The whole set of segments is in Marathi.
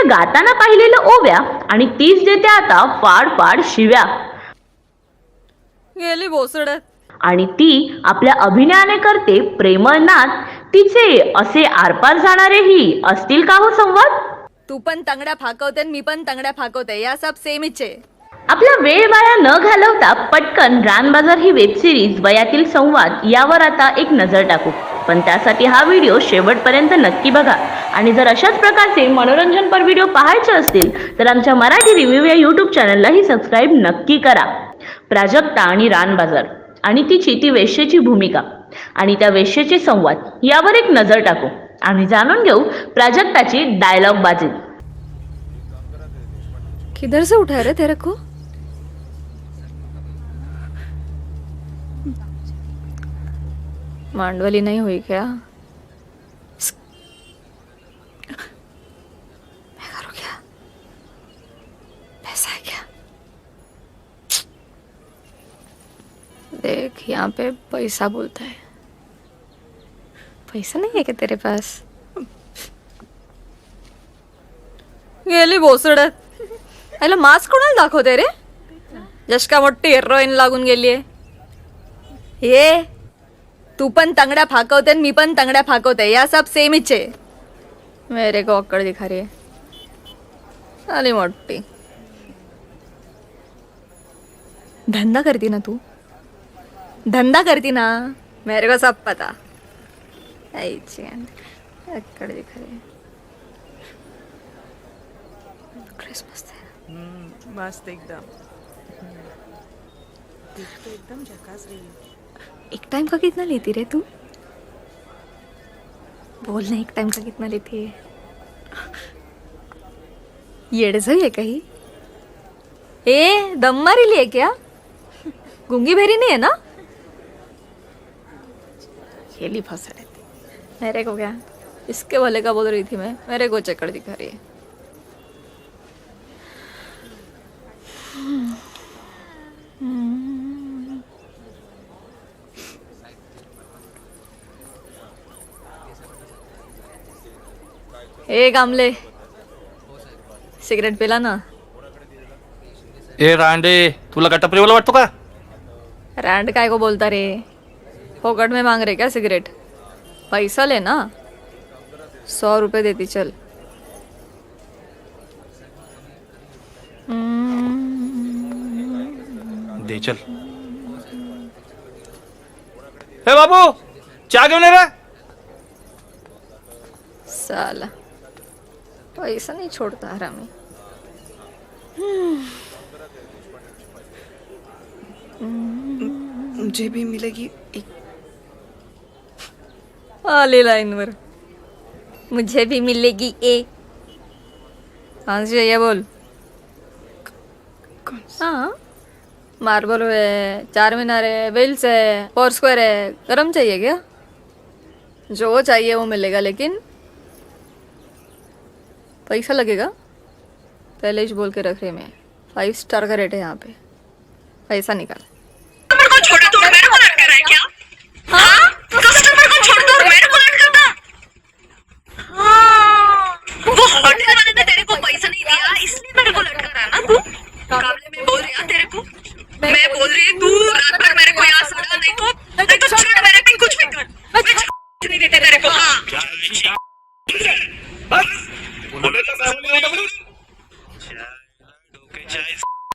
तिच्या गाताना पाहिलेलं ओव्या आणि तीच देते आता फाड फाड शिव्या. गेली भोसड्यात आणि ती आपल्या अभिनयाने करते प्रेमळ नाद तिचे असे आरपार जाणारेही असतील का हो संवाद? तू पण तांगड्या फाकवते आणि मी पण तांगड्या फाकवते या सब सेमीच आहे आपला वेळ वाया न घालवता पटकन रानबाजार ही वेब सिरीज वयातील संवाद यावर आता एक नजर टाकू. पण त्यासाठी हा व्हिडिओ शेवटपर्यंत नक्की बघा. आणि जर अशाच प्रकारचे मनोरंजनपर व्हिडिओ पाहायचे असतील तर आमच्या मराठी रिव्ह्यू या यूट्यूब चॅनललाही सबस्क्राईब नक्की करा. प्राजक्ता आणि रानबाजार आणि तिची ती वेश्येची भूमिका आणि त्या वेश्येचे संवाद यावर एक नजर टाकू. आम्ही जाणून घेऊ प्राजक्ताची डायलॉग बाजी. किधर से उठा रे तेरे को? मांडवली नहीं हुई क्या मैं करूँ क्या पैसा है क्या देख यहाँ पे पैसा बोलता है। पैसा नहीं है क्या तेरे पास? गेली भोसड्यात याला मास्क कोणाला दाखवते रे जश का मोठी हिरोईन लागून गेलीये ये तू पण तंगड्या फाकवते आणि मी पण तंगड्या फाकवते या सब सेमीच आहे मेरे को अक्कड़ दिखा रे आली मोठी धंदा करती ना तू। धंदा करती ना मेरे को सब पता। ड्रेस मस्त एकदम। एकदम झकास रही है। एक टाइम का कितना लेती रे तू? बोल ना एक टाइम का कितना लेती है। येडझई है कहीं? ए दम मारी लिए क्या? गुंगी भरी नहीं है ना? खेली फंस रही थी मेरे को क्या? इसके भले का बोल रही थी मैं। मेरे को चक्कर दिखा रही है। ए गामले। सिगरेट पिला ना। ए रांडे तुला गटप्रेवाला वाटतो का? रैंड काय को बोलता रे? फोकट में मांग रहे क्या सिगरेट? पैसा लेना सौ रुपए देती चल। दे चल। हे बाबू चहा घेऊन ये रे। साला पैसा नहीं छोड़ता हरामी। मुझे भी मिलेगी एक आले लाइन वर मुझे भी मिलेगी ए सी चाहिए बोल? हाँ। मार्बल है चार मीनार है वेल्स है फोर स्क्वायर है। गरम चाहिए क्या? जो चाहिए वो मिलेगा लेकिन पैसा लगेगा। पहले ही बोल के रख रही मैं। फाइव स्टार का रेट है यहाँ पे। पैसा निकाल। कस्टमर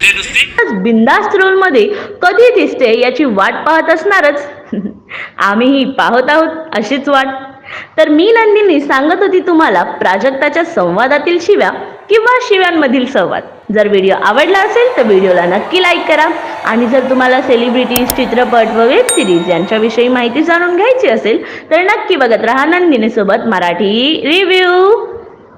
बिंदास्त रोलमध्ये बिंदास्त रोलमध्ये कधी दिसते याची वाट पाहत असणारच. आम्हीही पाहत आहोत अशीच वाट. तर मी नंदिनी सांगत होती तुम्हाला प्राजक्ताच्या संवादातील शिव्या. किंवा शिव्यांमधील संवाद. जर व्हिडिओ आवडला असेल तर व्हिडिओला नक्की लाईक करा. आणि जर तुम्हाला सेलिब्रिटीज चित्रपट व वेब सिरीज यांच्याविषयी माहिती जाणून घ्यायची असेल तर नक्की बघत राहा नंदिनीसोबत मराठी रिव्ह्यू